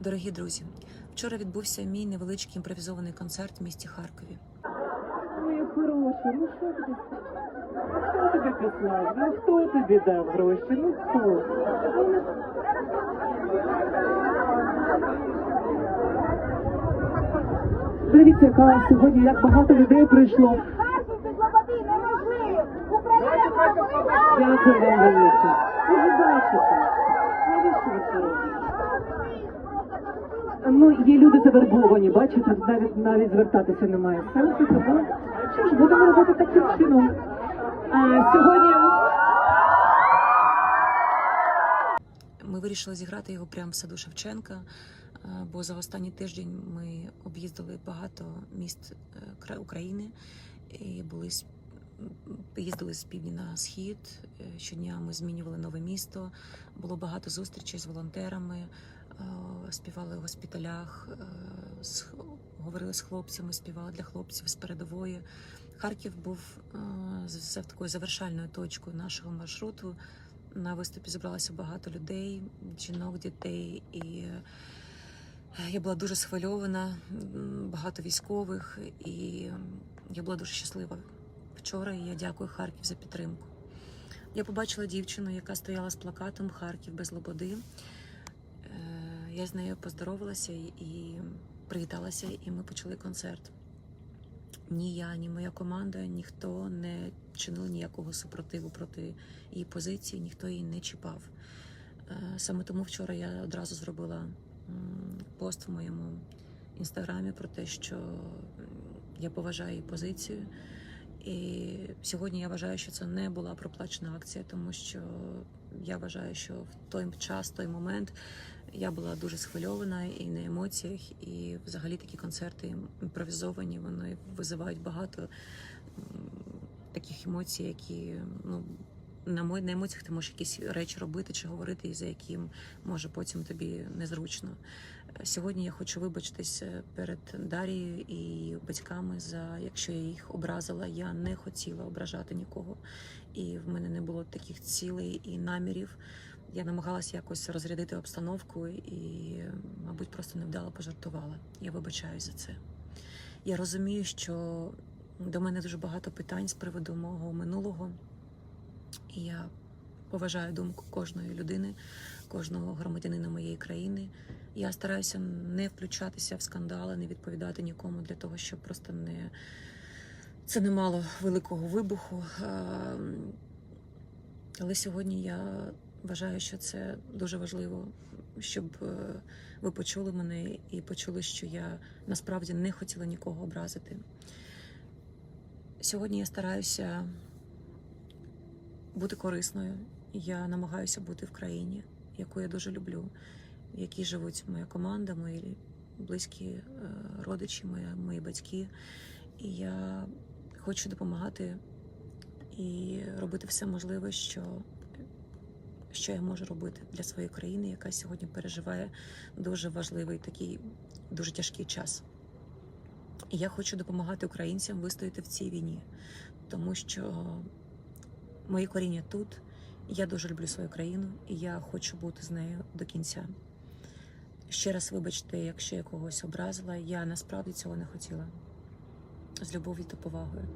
Дорогі друзі, вчора відбувся мій невеличкий імпровізований концерт в місті Харкові. Моя хороша, ну що тобі? Хто тобі послав? Ну хто тобі дав гроші? Ну хто? Дивіться, яка сьогодні як багато людей прийшло. Харків без Лободи неможливо. Україна повинна. Дякую вам велике. Ви ж бачите. Навіщо ви це робите? Ну, є люди завербовані, бачите, навіть навіть звертатися немає сенсу, тому що ж будемо робити таким чином. А, сьогодні Ми вирішили зіграти його прямо в саду Шевченка, е, бо за останній тиждень ми об'їздили багато міст е, кра- України і були їздили з півдня на схід. Е, Щодня ми змінювали нове місто. Було багато зустрічей з волонтерами, співали в госпіталях, е, говорили з хлопцями, співали для хлопців з передової. Харків був е, з- з такою завершальною точкою нашого маршруту. На виступі зібралося багато людей, жінок, дітей, і е, я була дуже схвильована, багато військових, і я була дуже щаслива вчора. І я дякую Харків за підтримку. Я побачила дівчину, яка стояла з плакатом Харків без лободи. Я з нею поздоровалася і- і привіталася, і ми почали концерт. Ні я, ні моя команда, ніхто не чинив ніякого супротиву проти її позиції, ніхто її не чіпав. Е, Саме тому вчора я одразу зробила пост в моєму інстаграмі про те, що я поважаю її позицію. І сьогодні я вважаю, що це не була проплачена акція, тому що я вважаю, що в той час, в той момент я була дуже схвильована і на емоціях, і взагалі такі концерти імпровізовані, вони визивають багато таких емоцій, які ну. На мо- на емоціях ти можеш якісь речі робити чи говорити, і за яким може потім тобі незручно. Сьогодні я хочу вибачитись перед Дарією і батьками за якщо я їх образила. Я не хотіла ображати нікого, і в мене не було таких цілей і намірів. Я намагалася якось розрядити обстановку і, мабуть, просто невдало пожартувала. Я вибачаю за це. Я розумію, що до мене дуже багато питань з приводу мого минулого, і я поважаю думку кожної людини, кожного громадянина моєї країни. Я стараюся не включатися в скандали, не відповідати нікому для того, щоб просто не це не мало великого вибуху. Ем, Але сьогодні я вважаю, що це дуже важливо, щоб е, ви почули мене і почули, що я насправді не хотіла нікого образити. Сьогодні я стараюся бути корисною. Я намагаюся бути в країні, яку я дуже люблю, в якій живуть моя команда, мої близькі е, родичі, мої, мої батьки. І я хочу допомагати і робити все можливе, що, що я можу робити для своєї країни, яка сьогодні переживає дуже важливий такий дуже тяжкий час. І я хочу допомагати українцям вистояти в цій війні, тому що мої коріння тут. Я дуже люблю свою країну, і я хочу бути з нею до кінця. Ще раз вибачте, якщо я когось образила, я насправді цього не хотіла. З любов'ю та повагою.